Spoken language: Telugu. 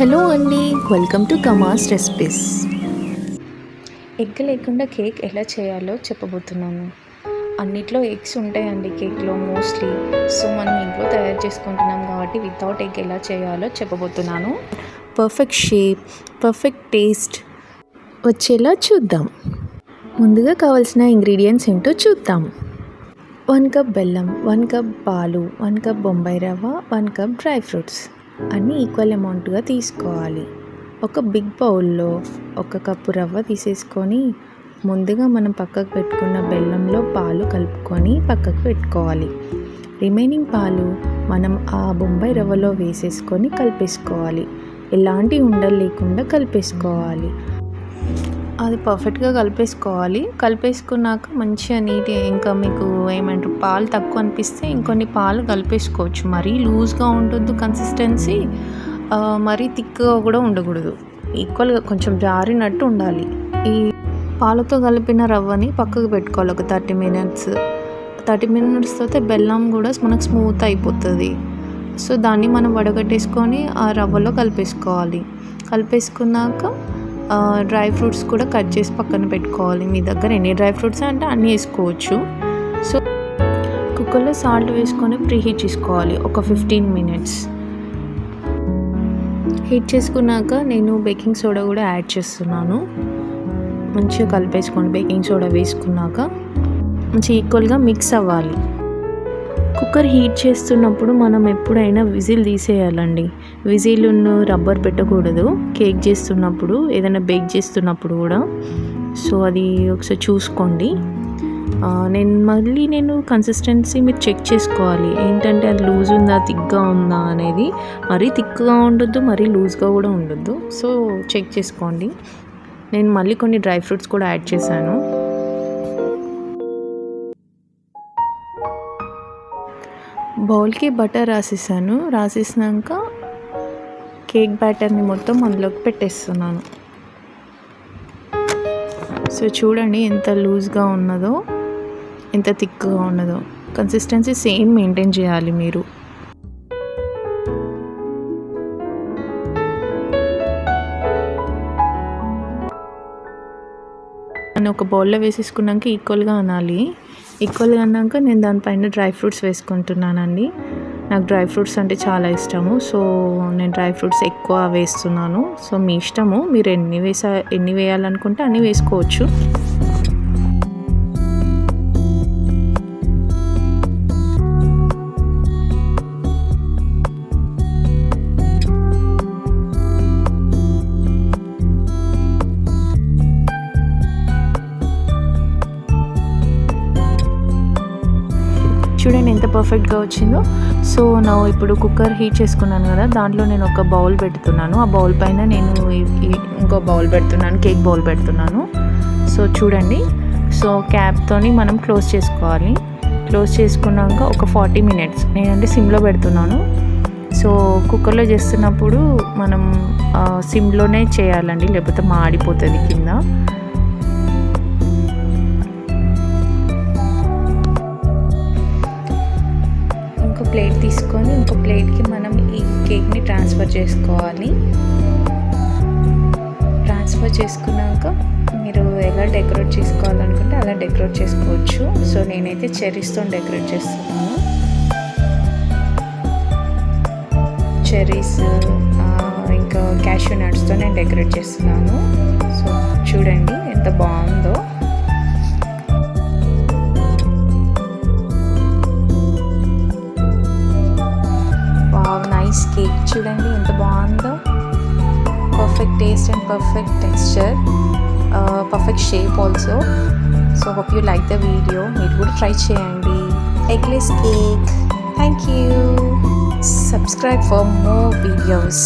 హలో అండి వెల్కమ్ టు కమాస్ రెసిపీస్. ఎగ్ లేకుండా కేక్ ఎలా చేయాలో చెప్పబోతున్నాను. అన్నిట్లో ఎగ్స్ ఉంటాయండి కేక్లో మోస్ట్లీ. సో మనం ఇంట్లో తయారు చేసుకుంటున్నాం కాబట్టి వితౌట్ ఎగ్ ఎలా చేయాలో చెప్పబోతున్నాను. పర్ఫెక్ట్ షేప్ పర్ఫెక్ట్ టేస్ట్ వచ్చేలా చూద్దాం. ముందుగా కావాల్సిన ఇంగ్రీడియంట్స్ ఏంటో చూద్దాం. వన్ కప్ బెల్లం వన్ కప్ పాలు వన్ కప్ బొంబాయి రవ్వ వన్ కప్ డ్రై ఫ్రూట్స్. అన్నీ ఈక్వల్ అమౌంట్గా తీసుకోవాలి. ఒక బిగ్ బౌల్లో ఒక కప్పు రవ్వ తీసేసుకొని ముందుగా మనం పక్కకు పెట్టుకున్న బెల్లంలో పాలు కలుపుకొని పక్కకు పెట్టుకోవాలి. రిమైనింగ్ పాలు మనం ఆ బొంబాయి రవ్వలో వేసేసుకొని కలిపేసుకోవాలి. ఎలాంటి ఉండలు లేకుండా కలిపేసుకోవాలి. అది పర్ఫెక్ట్గా కలిపేసుకోవాలి. కలిపేసుకున్నాక మంచిగా నీట్ ఇంకా మీకు ఏమంటారు పాలు తక్కువ అనిపిస్తే ఇంకొన్ని పాలు కలిపేసుకోవచ్చు. మరీ లూజ్గా ఉండొద్దు కన్సిస్టెన్సీ. మరీ థిక్గా కూడా ఉండకూడదు. ఈక్వల్గా కొంచెం జారినట్టు ఉండాలి. ఈ పాలతో కలిపిన రవ్వని పక్కకు పెట్టుకోవాలి. ఒక థర్టీ మినిట్స్ థర్టీ మినిట్స్ తర్వాత బెల్లం కూడా మనకు స్మూత్ అయిపోతుంది. సో దాన్ని మనం వడగట్టేసుకొని ఆ రవ్వలో కలిపేసుకోవాలి. కలిపేసుకున్నాక డ్రై ఫ్రూట్స్ కూడా కట్ చేసి పక్కన పెట్టుకోవాలి మీ దగ్గర. ఎన్ని డ్రై ఫ్రూట్స్ అంటే అన్నీ వేసుకోవచ్చు. సో కుక్కర్లో సాల్ట్ వేసుకొని ప్రీహీట్ చేసుకోవాలి ఒక ఫిఫ్టీన్ మినిట్స్. హీట్ చేసుకున్నాక నేను బేకింగ్ సోడా కూడా యాడ్ చేస్తున్నాను. మంచిగా కలిపేసుకోండి బేకింగ్ సోడా వేసుకున్నాక. మంచి ఈక్వల్గా మిక్స్ అవ్వాలి. కుక్కర్ హీట్ చేస్తున్నప్పుడు మనం ఎప్పుడైనా విజిల్ తీసేయాలండి. విజిల్ను రబ్బర్ పెట్టకూడదు. కేక్ చేస్తున్నప్పుడు ఏదైనా బేక్ చేస్తున్నప్పుడు కూడా. సో అది ఒకసారి చూసుకోండి. నేను మళ్ళీ నేను కన్సిస్టెన్సీ మీరు చెక్ చేసుకోవాలి. ఏంటంటే అది లూజ్ ఉందా థిక్గా ఉందా అనేది. మరీ థిక్గా ఉండొద్దు మరీ లూజ్గా కూడా ఉండొద్దు. సో చెక్ చేసుకోండి. నేను మళ్ళీ కొన్ని డ్రై ఫ్రూట్స్ కూడా యాడ్ చేశాను. బౌల్కి బటర్ రాసేసాను రాసేసినాక కేక్ బ్యాటర్ని మొత్తం అందులోకి పెట్టేస్తున్నాను. సో చూడండి ఎంత లూజ్గా ఉన్నదో ఎంత థిక్గా ఉన్నదో. కన్సిస్టెన్సీ సేమ్ మెయింటైన్ చేయాలి మీరు. అని ఒక బౌల్లో వేసేసుకున్నాక ఈక్వల్గా అనాలి. ఈక్వల్గా అన్నాక నేను దానిపైన డ్రై ఫ్రూట్స్ వేసుకుంటున్నానండి. నాకు డ్రై ఫ్రూట్స్ అంటే చాలా ఇష్టము. సో నేను డ్రై ఫ్రూట్స్ ఎక్కువ వేస్తున్నాను. సో మీ ఇష్టము. మీరు ఎన్ని వేసా ఎన్ని వేయాలనుకుంటే అన్ని వేసుకోవచ్చు. చూడండి ఎంత పర్ఫెక్ట్గా వచ్చిందో. సో నా ఇప్పుడు కుక్కర్ హీట్ చేసుకున్నాను కదా దాంట్లో నేను ఒక బౌల్ పెడుతున్నాను. ఆ బౌల్ పైన నేను ఇంకో బౌల్ పెడుతున్నాను కేక్ బౌల్ పెడుతున్నాను. సో చూడండి. సో క్యాప్తోని మనం క్లోజ్ చేసుకోవాలి. క్లోజ్ చేసుకున్నాక ఒక ఫార్టీ మినిట్స్ నేనంటే సిమ్లో పెడుతున్నాను. సో కుక్కర్లో చేస్తున్నప్పుడు మనం సిమ్లోనే చేయాలండి లేకపోతే మాడిపోతుంది కింద. ప్లేట్ తీసుకొని ఇంకో ప్లేట్కి మనం ఈ కేక్ని ట్రాన్స్ఫర్ చేసుకోవాలి. ట్రాన్స్ఫర్ చేసుకున్నాక మీరు ఎలా డెకరేట్ చేసుకోవాలనుకుంటే అలా డెకరేట్ చేసుకోవచ్చు. సో నేనైతే చెర్రీస్తో డెకరేట్ చేస్తున్నాను. చెర్రీస్ ఇంకా క్యాష్యూ నట్స్తో నేను డెకరేట్ చేస్తున్నాను. సో చూడండి ఎంత బాగుందో. ఐస్ కేక్ చూడండి ఎంత బాగుందో. Perfect taste and perfect texture perfect shape also so hope you like the video మీరు కూడా ట్రై చేయండి. Eggless cake thank you subscribe for more videos